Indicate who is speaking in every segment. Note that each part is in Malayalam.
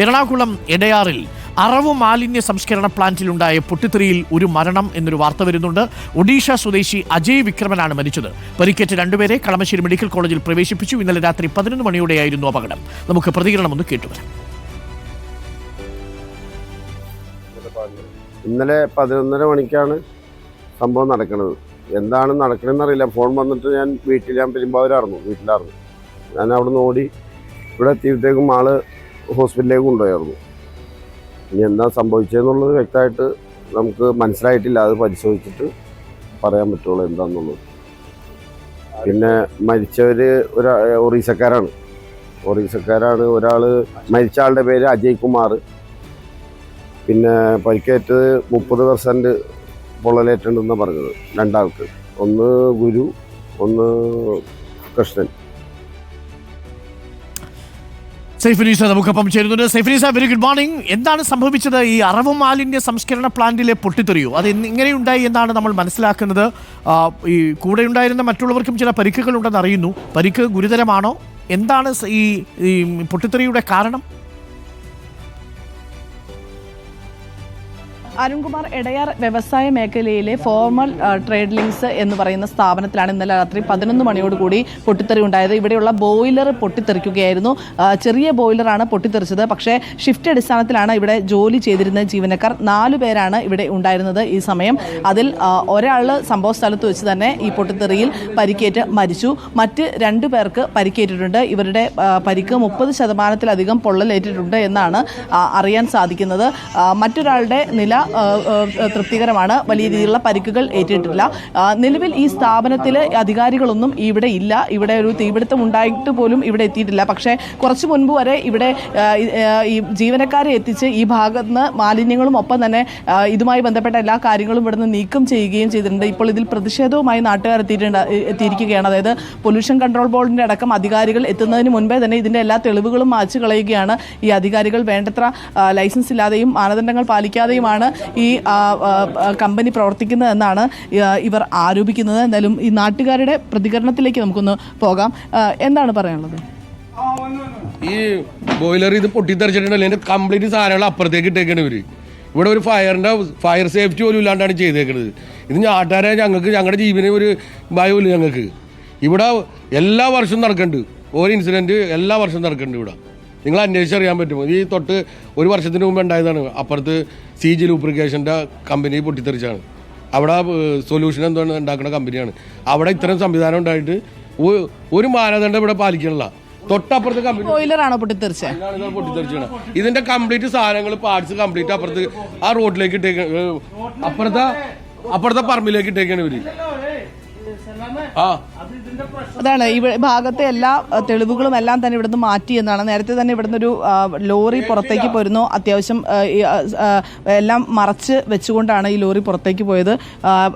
Speaker 1: എറണാകുളം എടയാറിൽ അറവ് മാലിന്യ സംസ്കരണ പ്ലാന്റിലുണ്ടായ പൊട്ടിത്തെറിയിൽ ഒരു മരണം എന്നൊരു വാർത്ത വരുന്നുണ്ട്. ഒഡീഷ സ്വദേശി അജയ് വിക്രമനാണ് മരിച്ചത്. പരിക്കേറ്റ രണ്ടുപേരെ കളമശ്ശേരി മെഡിക്കൽ കോളേജിൽ പ്രവേശിപ്പിച്ചു. ഇന്നലെ രാത്രി പതിനൊന്ന് മണിയോടെയായിരുന്നു അപകടം. നമുക്ക് പ്രതികരണം ഒന്ന് കേട്ടുവരാം.
Speaker 2: ഇന്നലെ പതിനൊന്നര മണിക്കാണ് സംഭവം നടക്കുന്നത്. എന്താണ് നടക്കണമെന്ന് അറിയില്ല. ഫോൺ വന്നിട്ട് ഞാൻ വീട്ടിൽ ഞാൻ പെരുമ്പാവൂരായിരുന്നു വീട്ടിലായിരുന്നു. ഞാൻ അവിടെ നിന്ന് ഓടി ഇവിടെ എത്തിയപ്പോഴത്തേക്കും ആൾ ഹോസ്പിറ്റലിലേക്ക് കൊണ്ടുപോയായിരുന്നു. ഇനി എന്താ സംഭവിച്ചതെന്നുള്ളത് വ്യക്തമായിട്ട് നമുക്ക് മനസ്സിലായിട്ടില്ല. അത് പരിശോധിച്ചിട്ട് പറയാൻ പറ്റുള്ളൂ എന്താണെന്നുള്ളത് പിന്നെ മരിച്ചവർ ഒരാ ഒറീസക്കാരാണ്. ഒറീസക്കാരാണ് ഒരാൾ മരിച്ച ആളുടെ പേര് അജയ് കുമാർ. പിന്നെ പരിക്കേറ്റത് മുപ്പത് പെർസെന്റ് പൊള്ളലേറ്റുണ്ടെന്ന് പറഞ്ഞത് രണ്ടാൾക്ക്. ഒന്ന് ഗുരു ഒന്ന് കൃഷ്ണൻ.
Speaker 1: സൈഫിനീസ നമുക്കൊപ്പം ചേരുന്നുണ്ട്. സൈഫിനീസ വെരി ഗുഡ് മോർണിംഗ് എന്താണ് സംഭവിച്ചത്? ഈ അറവ് മാലിന്യ സംസ്കരണ പ്ലാന്റിലെ പൊട്ടിത്തെറിയോ? അത് ഇങ്ങനെയുണ്ടായി എന്നാണ് നമ്മൾ മനസ്സിലാക്കുന്നത്. ഈ കൂടെ ഉണ്ടായിരുന്ന മറ്റുള്ളവർക്കും ചില പരിക്കുകൾ ഉണ്ടെന്ന് അറിയുന്നു. പരിക്ക് ഗുരുതരമാണോ? എന്താണ് ഈ പൊട്ടിത്തെറിയുടെ കാരണം?
Speaker 3: അരുൺകുമാർ എടയാർ വ്യവസായ മേഖലയിലെ ഫോർമൽ ട്രേഡ് ലിങ്ക്സ് എന്ന് പറയുന്ന സ്ഥാപനത്തിലാണ് ഇന്നലെ രാത്രി പതിനൊന്ന് മണിയോടുകൂടി പൊട്ടിത്തെറി ഉണ്ടായത്. ഇവിടെയുള്ള ബോയിലർ പൊട്ടിത്തെറിക്കുകയായിരുന്നു. ചെറിയ ബോയിലറാണ് പൊട്ടിത്തെറിച്ചത്. പക്ഷേ ഷിഫ്റ്റ് അടിസ്ഥാനത്തിലാണ് ഇവിടെ ജോലി ചെയ്തിരുന്ന ജീവനക്കാർ നാലു പേരാണ് ഇവിടെ ഉണ്ടായിരുന്നത് ഈ സമയം. അതിൽ ഒരാൾ സംഭവ സ്ഥലത്ത് വെച്ച് തന്നെ ഈ പൊട്ടിത്തെറിയിൽ പരിക്കേറ്റ് മരിച്ചു. മറ്റ് രണ്ടു പേർക്ക് പരിക്കേറ്റിട്ടുണ്ട്. ഇവരുടെ പരിക്ക് മുപ്പത് ശതമാനത്തിലധികം പൊള്ളലേറ്റിട്ടുണ്ട് എന്നാണ് അറിയാൻ സാധിക്കുന്നത്. മറ്റൊരാളുടെ നില തൃപ്തികരമാണ്. വലിയ രീതിയിലുള്ള പരിക്കുകൾ ഏറ്റിട്ടില്ല. നിലവിൽ ഈ സ്ഥാപനത്തിലെ അധികാരികളൊന്നും ഇവിടെ ഇല്ല. ഇവിടെ ഒരു തീപിടുത്തം ഉണ്ടായിട്ട് പോലും ഇവിടെ എത്തിയിട്ടില്ല. പക്ഷേ കുറച്ച് മുൻപ് വരെ ഇവിടെ ഈ, ജീവനക്കാരെ എത്തിച്ച് ഈ ഭാഗത്ത് നിന്ന് മാലിന്യങ്ങളും ഒപ്പം തന്നെ ഇതുമായി ബന്ധപ്പെട്ട എല്ലാ കാര്യങ്ങളും ഇവിടുന്ന് നീക്കം ചെയ്യുകയും ചെയ്തിട്ടുണ്ട്. ഇപ്പോൾ ഇതിൽ പ്രതിഷേധവുമായി നാട്ടുകാർ എത്തിയിട്ടുണ്ട് എത്തിയിരിക്കുകയാണ്. അതായത് പൊല്യൂഷൻ കൺട്രോൾ ബോർഡിന്റെ അടക്കം അധികാരികൾ എത്തുന്നതിന് മുൻപേ തന്നെ ഇതിന്റെ എല്ലാ തെളിവുകളും മാച്ചു കളയുകയാണ് ഈ അധികാരികൾ. വേണ്ടത്ര ലൈസൻസ് ഇല്ലാതെയും മാനദണ്ഡങ്ങൾ പാലിക്കാതെയുമാണ് ഈ കമ്പനി പ്രവർത്തിക്കുന്നതെന്നാണ് ഇവർ ആരോപിക്കുന്നത്. എന്തായാലും ഈ നാട്ടുകാരുടെ പ്രതികരണത്തിലേക്ക് നമുക്കൊന്ന് പോകാം. എന്താണ് പറയാനുള്ളത്?
Speaker 4: ഈ ബോയിലർ ഇത് പൊട്ടിത്തെറിച്ചിട്ടുണ്ടല്ലോ. ഇതിന്റെ കംപ്ലീറ്റ് സാധനങ്ങൾ അപ്പുറത്തേക്ക് ഇട്ടേക്കണ ഇവർ. ഇവിടെ ഒരു ഫയറിന്റെ ഫയർ സേഫ്റ്റി പോലും ഇല്ലാണ്ടാണ് ചെയ്തേക്കുന്നത് ഇത് നാട്ടുകാരെ ഞങ്ങൾക്ക് ഞങ്ങളുടെ ജീവന് ഒരു ഭയമില്ല ഞങ്ങൾക്ക്. ഇവിടെ എല്ലാ വർഷവും നടക്കുന്നുണ്ട് ഓരോ ഇൻസിഡന്റ് എല്ലാ വർഷവും നടക്കുന്നുണ്ട് ഇവിടെ. നിങ്ങൾ അന്വേഷിച്ചറിയാൻ പറ്റും ഈ തൊട്ട് ഒരു വർഷത്തിന് മുമ്പ് ഉണ്ടായതാണ്. അപ്പുറത്ത് സി ജി ലൂപ്രിക്കേഷന്റെ കമ്പനി പൊട്ടിത്തെറിച്ചാണ് അവിടെ സൊല്യൂഷൻ എന്താണ് ഉണ്ടാക്കുന്ന കമ്പനിയാണ് അവിടെ ഇത്തരം സംവിധാനം ഉണ്ടായിട്ട് ഒരു മാനദണ്ഡം ഇവിടെ പാലിക്കണില്ല തൊട്ടപ്പുറത്ത് കമ്പനി
Speaker 3: ബോയിലറാണോ പൊട്ടിത്തെറിച്ചത്.
Speaker 4: ഇതിന്റെ കംപ്ലീറ്റ് സാധനങ്ങൾ പാർട്സ് കംപ്ലീറ്റ് അപ്പുറത്ത് ആ റോഡിലേക്ക് ഇട്ടേക്ക അപ്പുറത്തെ അപ്പുറത്തെ പറമ്പിലേക്ക് ഇട്ടേക്കാണ് ഇവർ. ആ.
Speaker 3: അതാണ് ഈ ഭാഗത്തെ എല്ലാ തെളിവുകളും എല്ലാം തന്നെ ഇവിടുന്ന് മാറ്റി എന്നാണ്. നേരത്തെ തന്നെ ഇവിടുന്ന് ഒരു ലോറി പുറത്തേക്ക് പോയിരുന്നു. അത്യാവശ്യം എല്ലാം മറച്ച് വെച്ചുകൊണ്ടാണ് ഈ ലോറി പുറത്തേക്ക് പോയത്.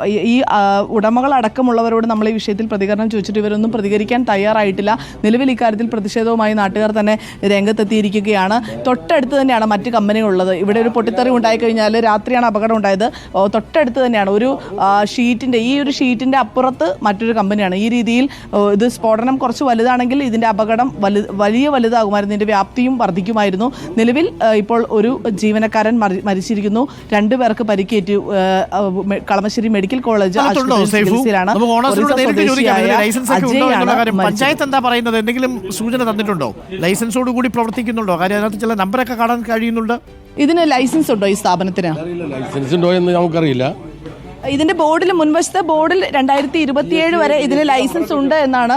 Speaker 3: ഈ- ഉടമകളടക്കമുള്ളവരോട് നമ്മൾ ഈ വിഷയത്തിൽ പ്രതികരണം ചോദിച്ചിട്ട് ഇവരൊന്നും പ്രതികരിക്കാൻ തയ്യാറായിട്ടില്ല. നിലവിൽ ഇക്കാര്യത്തിൽ പ്രതിഷേധവുമായി നാട്ടുകാർ തന്നെ രംഗത്തെത്തിയിരിക്കുകയാണ്. തൊട്ടടുത്ത് തന്നെയാണ് മറ്റ് കമ്പനികളുള്ളത്. ഇവിടെ ഒരു പൊട്ടിത്തെറി ഉണ്ടായിക്കഴിഞ്ഞാൽ രാത്രിയാണ് അപകടം ഉണ്ടായത്. തൊട്ടടുത്ത് തന്നെയാണ്. ഒരു ഷീറ്റിന്റെ ഈ ഒരു ഷീറ്റിന്റെ അപ്പുറത്ത് മറ്റൊരു കമ്പനിയാണ്. ഈ രീതിയിൽ ഇത് സ്ഫോടനം കുറച്ച് വലുതാണെങ്കിൽ ഇതിന്റെ അപകടം വലു വലിയ വലുതാകുമായിരുന്നു. ഇതിന്റെ വ്യാപ്തിയും വർദ്ധിക്കുമായിരുന്നു. നിലവിൽ ഇപ്പോൾ ഒരു ജീവനക്കാരൻ മരിച്ചിരിക്കുന്നു. മരിച്ചിരിക്കുന്നു രണ്ടുപേർക്ക് പരിക്കേറ്റു. കളമശ്ശേരി മെഡിക്കൽ കോളേജ് ചികിത്സയിലാണ്.
Speaker 1: നമുക്ക് ഓണേഴ്സിനോട്
Speaker 3: ഒറീസ
Speaker 1: ചോദിക്കാം. ഇതിന് ലൈസൻസ് ഒക്കെ ഉണ്ടോ
Speaker 3: അജയാണ്
Speaker 1: കാര്യം. പഞ്ചായത്ത് എന്താ പറയുന്നത്? എന്തെങ്കിലും സൂചന തന്നിട്ടുണ്ടോ? ലൈസൻസോട് കൂടി പ്രവർത്തിക്കുന്നുണ്ടോ? കാര്യം അതിനകത്ത് ചില നമ്പറൊക്കെ കാണാൻ കഴിയുന്നുണ്ട്.
Speaker 3: ഇതിന് ലൈസൻസ് ഉണ്ടോ ഈ സ്ഥാപനത്തിന്?
Speaker 4: അറിയില്ല ലൈസൻസ് ഉണ്ടോ എന്ന് നമുക്കറിയില്ല.
Speaker 3: ഇതിന്റെ ബോർഡിൽ മുൻവശത്തെ ബോർഡിൽ രണ്ടായിരത്തി ഇരുപത്തിയേഴ് വരെ ഇതിന് ലൈസൻസ് ഉണ്ട് എന്നാണ്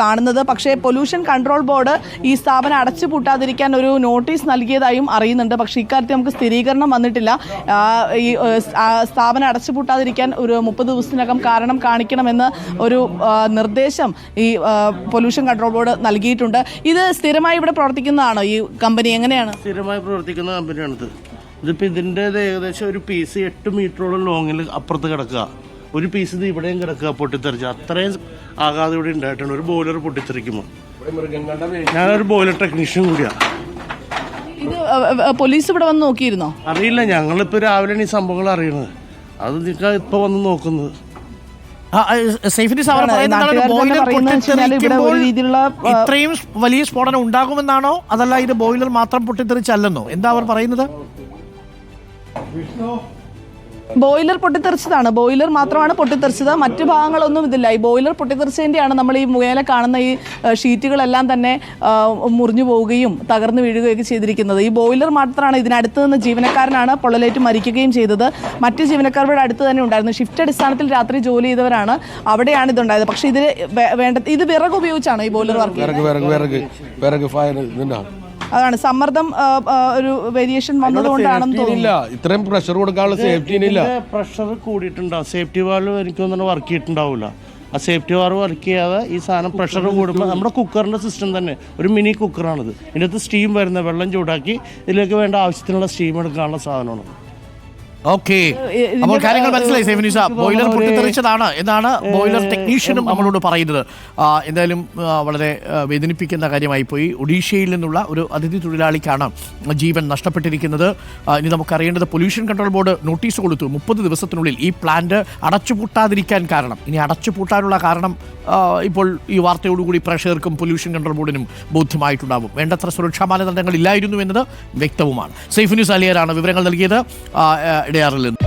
Speaker 3: കാണുന്നത്. പക്ഷേ പൊല്യൂഷൻ കൺട്രോൾ ബോർഡ് ഈ സ്ഥാപനം അടച്ചുപൂട്ടാതിരിക്കാൻ ഒരു നോട്ടീസ് നൽകിയതായും അറിയുന്നുണ്ട്. പക്ഷേ ഇക്കാര്യത്തിൽ നമുക്ക് സ്ഥിരീകരണം വന്നിട്ടില്ല. ഈ സ്ഥാപനം അടച്ചു പൂട്ടാതിരിക്കാൻ അടച്ചുപൂട്ടാതിരിക്കാൻ ഒരു മുപ്പത് ദിവസത്തിനകം കാരണം കാണിക്കണമെന്ന് ഒരു നിർദ്ദേശം ഈ പൊല്യൂഷൻ കൺട്രോൾ ബോർഡ് നൽകിയിട്ടുണ്ട്. ഇത് സ്ഥിരമായി ഇവിടെ പ്രവർത്തിക്കുന്നതാണോ ഈ കമ്പനി? എങ്ങനെയാണ്?
Speaker 5: സ്ഥിരമായി പ്രവർത്തിക്കുന്ന കമ്പനിയാണിത്. ഇതിപ്പോൾ ഇതിന്റേത് ഏകദേശം ഒരു പീസ് എട്ട് മീറ്ററോളം ലോങ്ങിൽ അപ്പുറത്ത് കിടക്കുക. ഒരു പീസ് ഇത് ഇവിടെയും കിടക്കുക പൊട്ടിത്തെറിച്ച്. അത്രയും ആകാതെ ഇവിടെ ഉണ്ടായിട്ടുണ്ട്. ഒരു ബോയിലർ പൊട്ടിത്തെറിക്കുമ്പോൾ ഞാനൊരു ബോയിലർ ടെക്നീഷ്യൻ കൂടിയാണ്
Speaker 3: ഇത് പോലീസ് ഇവിടെ വന്ന് നോക്കിയിരുന്നോ?
Speaker 5: അറിയില്ല. ഞങ്ങളിപ്പോൾ രാവിലെയാണ് ഈ സംഭവങ്ങൾ അറിയണത്. അത് നിങ്ങൾ ഇപ്പോൾ വന്ന് നോക്കുന്നത്.
Speaker 1: ഇത്രയും വലിയ സ്ഫോടനം ഉണ്ടാകുമെന്നാണോ? അതല്ല ഇത് ബോയിലർ മാത്രം പൊട്ടിത്തെറിച്ചല്ലെന്നോ? എന്താ അവർ പറയുന്നത്?
Speaker 3: ബോയിലർ പൊട്ടിത്തെറിച്ചതാണ്. ബോയിലർ മാത്രമാണ് പൊട്ടിത്തെറിച്ചത്. മറ്റു ഭാഗങ്ങളൊന്നും ഇതില്ല. ഈ ബോയിലർ പൊട്ടിത്തെറിച്ചതിന്റെയാണ് നമ്മൾ ഈ മുഖേന കാണുന്ന ഈ ഷീറ്റുകളെല്ലാം തന്നെ മുറിഞ്ഞു പോവുകയും തകർന്നു വീഴുകയൊക്കെ ചെയ്തിരിക്കുന്നത്. ഈ ബോയിലർ മാത്രമാണ് ഇതിനടുത്ത് നിന്ന് ജീവനക്കാരനാണ് പൊള്ളലേറ്റ് മരിക്കുകയും ചെയ്തത്. മറ്റ് ജീവനക്കാരുടെ അടുത്ത് തന്നെ ഉണ്ടായിരുന്നു. ഷിഫ്റ്റ് അടിസ്ഥാനത്തിൽ രാത്രി ജോലി ചെയ്തവരാണ്. അവിടെയാണ് ഇതുണ്ടായത്. പക്ഷേ ഇത് വേണ്ട ഇത് വിറക് ഉപയോഗിച്ചാണ് ഈ ബോയിലർ വർക്ക്
Speaker 4: വിറക് വിറക് വിറക് വിറക് ഫയർ
Speaker 3: അതാണ് സമ്മർദ്ദം ഒരു വേരിയേഷൻ വന്നതുകൊണ്ടാണെന്ന്
Speaker 4: തോന്നുന്നില്ല ഇത്രയും പ്രഷർ കൊടുക്കാനുള്ള സേഫ്റ്റി ഇല്ല
Speaker 5: പ്രഷർ കൂടിയിട്ടുണ്ടാവും സേഫ്റ്റി വാൽവ് എനിക്ക് തോന്നുന്നു വർക്ക് ചെയ്തിട്ടുണ്ടാവില്ല ആ സേഫ്റ്റി വാർവ് വർക്ക് ചെയ്യാതെ ഈ സാധനം പ്രഷർ കൂടുമ്പോൾ നമ്മുടെ കുക്കറിന്റെ സിസ്റ്റം തന്നെ. ഒരു മിനി കുക്കറാണിത് ഇതിനകത്ത് സ്റ്റീം വരുന്ന വെള്ളം ചൂടാക്കി ഇതിലേക്ക് വേണ്ട ആവശ്യത്തിനുള്ള സ്റ്റീം എടുക്കാനുള്ള സാധനമാണ്.
Speaker 1: ഓക്കെ അപ്പോൾ കാര്യങ്ങൾ മനസ്സിലായി സൈഫിനിസ ബോയിലർ പൊട്ടിത്തെറിച്ചതാണ് എന്നാണ് ബോയിലർ ടെക്നീഷ്യനും നമ്മളോട് പറയുന്നത്. എന്തായാലും വളരെ വേദനിപ്പിക്കുന്ന കാര്യമായി പോയി. ഒഡീഷയിൽ നിന്നുള്ള ഒരു അതിഥി തൊഴിലാളിക്കാണ് ജീവൻ നഷ്ടപ്പെട്ടിരിക്കുന്നത്. ഇനി നമുക്കറിയേണ്ടത് പൊല്യൂഷൻ കൺട്രോൾ ബോർഡ് നോട്ടീസ് കൊടുത്തു. മുപ്പത് ദിവസത്തിനുള്ളിൽ ഈ പ്ലാന്റ് അടച്ചുപൂട്ടാതിരിക്കാൻ കാരണം. ഇനി അടച്ചുപൂട്ടാനുള്ള കാരണം ഇപ്പോൾ ഈ വാർത്തയോടുകൂടി പ്രേക്ഷകർക്കും പൊല്യൂഷൻ കൺട്രോൾ ബോർഡിനും ബോധ്യമായിട്ടുണ്ടാവും. വേണ്ടത്ര സുരക്ഷാ മാനദണ്ഡങ്ങൾ ഇല്ലായിരുന്നു എന്നത് വ്യക്തവുമാണ്. സേഫ് ന്യൂസ് അലിയറാണ് വിവരങ്ങൾ നൽകിയത്. എൺപത്തിരണ്ട്